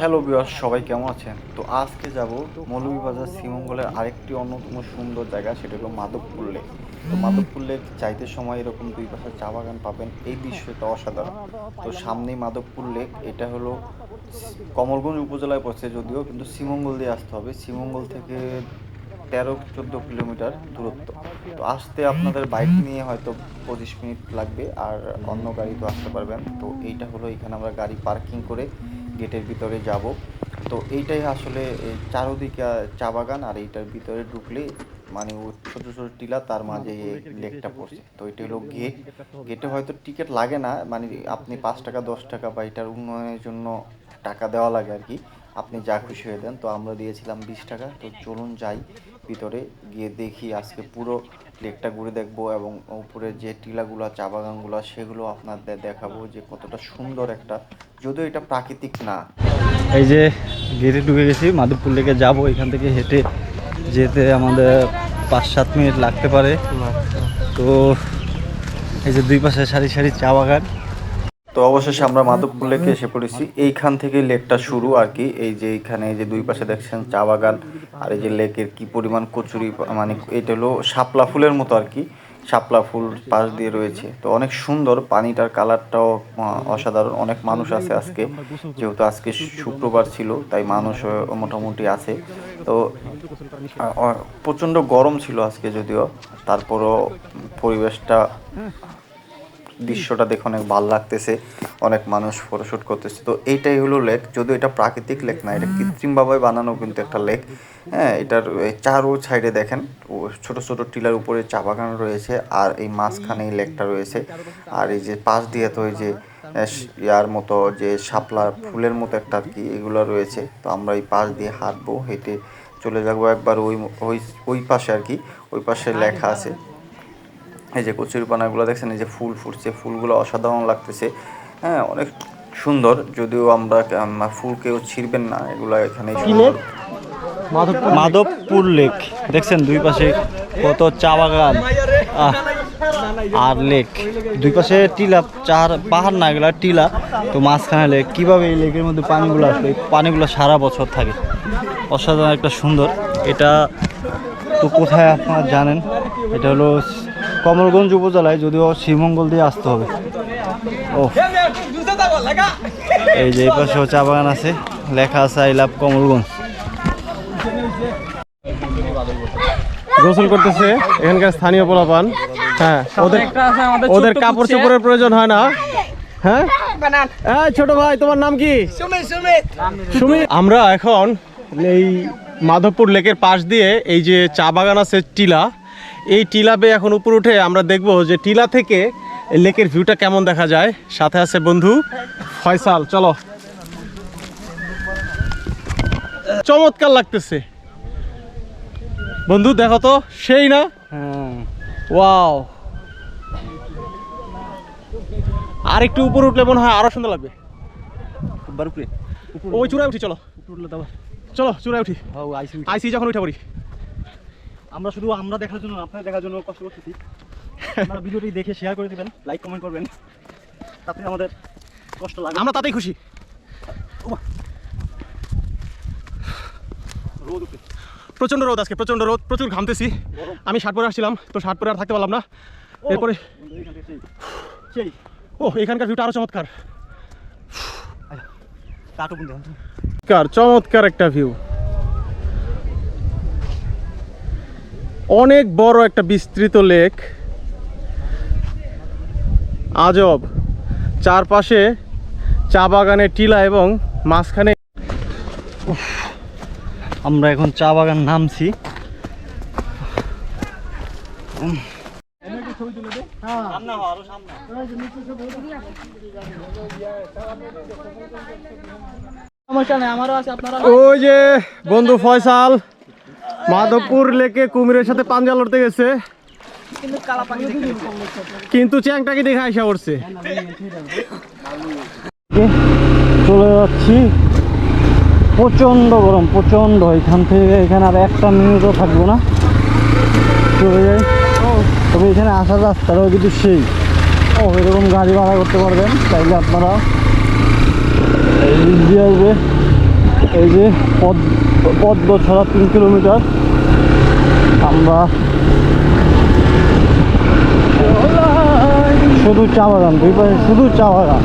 Hello বিয়ার সবাই কেমন আছেন? তো আজকে যাব মৌলভীবাজার শ্রীমঙ্গলের আরেকটি অন্যতম সুন্দর জায়গা, সেটা হলো মাধবপুর লেক। তো মাধবপুর লেক চাইতে সময় এরকম দুই পাশে চা বাগান পাবেন, এই দৃশ্যটা অসাধারণ। তো সামনেই মাধবপুর লেক, এটা হলো কমলগঞ্জ উপজেলায় পড়ছে যদিও, কিন্তু শ্রীমঙ্গল দিয়ে আসতে হবে। শ্রীমঙ্গল থেকে তেরো চোদ্দ কিলোমিটার দূরত্ব। তো আসতে আপনাদের বাইক নিয়ে হয়তো পঁচিশ মিনিট লাগবে, আর অন্য গাড়ি তো আসতে পারবেন। তো এইটা হলো, এখানে আমরা গাড়ি পার্কিং করে গেটের ভিতরে যাব। তো এইটাই আসলে চারোদিকে চা বাগান আর এইটার ভিতরে ঢুকলে মানে ও ছোট ছোট টিলা তার মাঝে লেকটা পড়ছে। তো এটা হলো গেট গেটে। হয়তো টিকিট লাগে না মানে আপনি পাঁচ টাকা দশ টাকা বা এটার উন্নয়নের জন্য টাকা দেওয়া লাগে আর কি। আপনি যা খুশি হয়ে দেন। তো আমরা দিয়েছিলাম বিশ টাকা। তো চলুন যাই ভিতরে গিয়ে দেখি আজকে পুরো লেকটা ঘুরে দেখব এবং উপরে যে টিলাগুলো চা বাগানগুলো সেগুলো আপনাদের দেখাবো যে কতটা সুন্দর একটা যদিও এটা প্রাকৃতিক না। এই যে গেটে ঢুকে গেছি মাধবপুর লেকে যাব এখান থেকে হেঁটে যেতে আমাদের পাঁচ সাত মিনিট লাগতে পারে। তো এই যে দুই পাশে সারি সারি চা বাগান। তো অবশেষে আমরা মাধবপুর লেকে এসে পড়েছি। এইখান থেকে লেকটা শুরু আর কি। এই যে এইখানে এই যে দুই পাশে দেখছেন চা বাগান আর এই যে লেকের কি পরিমাণ কচুরি মানে এটা হলো শাপলা ফুলের মতো আর কি। শাপলা ফুল পাশ দিয়ে রয়েছে। তো অনেক সুন্দর পানিটার কালারটাও অসাধারণ। অনেক মানুষ আছে আজকে। যেহেতু আজকে শুক্রবার ছিল, তাই মানুষ মোটামুটি আছে। তো প্রচণ্ড গরম ছিল আজকে যদিও। তারপরও পরিবেশটা দৃশ্যটা দেখে অনেক ভালো লাগতেছে, অনেক মানুষ ফটোশ্যুট করতেছে। তো এইটাই হলো লেক যদিও এটা প্রাকৃতিক লেক না, এটা কৃত্রিমভাবে বানানো কিন্তু একটা লেক হ্যাঁ এটার চারো সাইডে দেখেন ছোট ছোট টিলার উপরে চা বাগান রয়েছে, আর এই মাঝখানে এই লেকটা রয়েছে। আর এই যে পাশ দিয়ে তো এই যে ইয়ার মতো যে শাপলা ফুলের মতো একটা আর কি এগুলো রয়েছে, তো আমরা এই পাশ দিয়ে হাঁটবো, হেঁটে চলে যাব একবার ওই ওই ওই পাশে আর কি, ওই পাশে লেখা আছে। এই যে কচুরিপানাগুলো দেখছেন এই যে ফুল ফুটছে ফুলগুলো অসাধারণ লাগতেছে। হ্যাঁ অনেক সুন্দর যদিও আমরা ফুল কেউ ছিঁড়বেন না এগুলো এখানে মাধবপুর লেক। দেখছেন দুই পাশে কত চা বাগান আহ, আর লেক। দুই পাশে টিলা চার পাহাড় না এগুলা টিলা। তো মাঝখানে লেক। কীভাবে এই লেকের মধ্যে পানিগুলো আসবে পানিগুলো সারা বছর থাকে। অসাধারণ একটা সুন্দর। এটা তো কোথায় আপনারা জানেন? এটা হলো কমলগঞ্জ উপজেলায় যদিও শ্রীমঙ্গল দিয়ে আসতে হবে। ও এই যে এই পাশেও চা বাগান আছে, লেখা আছে আই লাভ কমলগঞ্জ। গোসল করতেছে, এখানকার স্থানীয় পোলাপান। হ্যাঁ ওদের ওদের কাপড় চোপড়ের প্রয়োজন হয় না। হ্যাঁ? এই ছোট ভাই, তোমার নাম কি? সুমিত। আমরা এখন এই মাধবপুর লেকের পাশ দিয়ে এই যে চা বাগান আছে টিলা এই টিলা বেয়ে এখন উপর উঠে আমরা দেখব যে টিলা থেকে লেকের ভিউটা কেমন দেখা যায়। সাথে আছে বন্ধু ফয়সাল চলো। চমৎকার লাগতেছে। বন্ধু দেখো তো সেই না? হ্যাঁ। ওয়াও। আর একটু উপরে উঠলে মনে হয় আরও সুন্দর লাগবে। ওই চূড়ায় উঠি চলো। চলো চূড়ায় উঠি। আইসি আইসি যখন উঠে পড়ি। আমরা শুধু আমরা দেখার জন্য আপনার দেখার জন্য কষ্ট করতেছি। আপনারা ভিডিওটি দেখে শেয়ার করে দিবেন লাইক কমেন্ট করবেন। তাতে আমাদের কষ্ট লাগে। আমরা তাতেই খুশি। রোদ উঠে। প্রচণ্ড রোদ আজকে প্রচণ্ড রোদ প্রচুর ঘামতেছি। আমি শার্ট পরে আসছিলাম তো শার্ট পরে আর থাকতে পারলাম না। এরপরে ও এখানকার ভিউটা আরও চমৎকার। কাটো বন্ধু। চমৎকার চমৎকার একটা ভিউ অনেক বড় একটা বিস্তৃত লেক। আজব। চারপাশে চা বাগানে টিলা এবং মাঝখানে আমরা এখন চা বাগান নামছি। ওই যে বন্ধু ফয়সাল। মাধবপুর লেকে কুমিরের সাথে পাঞ্জা লড়তে গেছে। কিন্তু চ্যাংটাকে দেখে আইসা পড়ছে? চলে যাচ্ছি। প্রচণ্ড গরম প্রচণ্ড। এখান থেকে এখানে আর একটা মিনিটও থাকব না। চলে যাই। তবে এখানে আসার রাস্তাটাও কিন্তু সেই। ও এরকম গাড়ি ভাড়া করতে পারবেন চাইলে আপনারা এই দিয়ে আসবে। এই যে পদ পদ্ম ছড়া তিন কিলোমিটার। আমরা শুধু চা বাগান, দুই পাশে শুধু চা বাগান।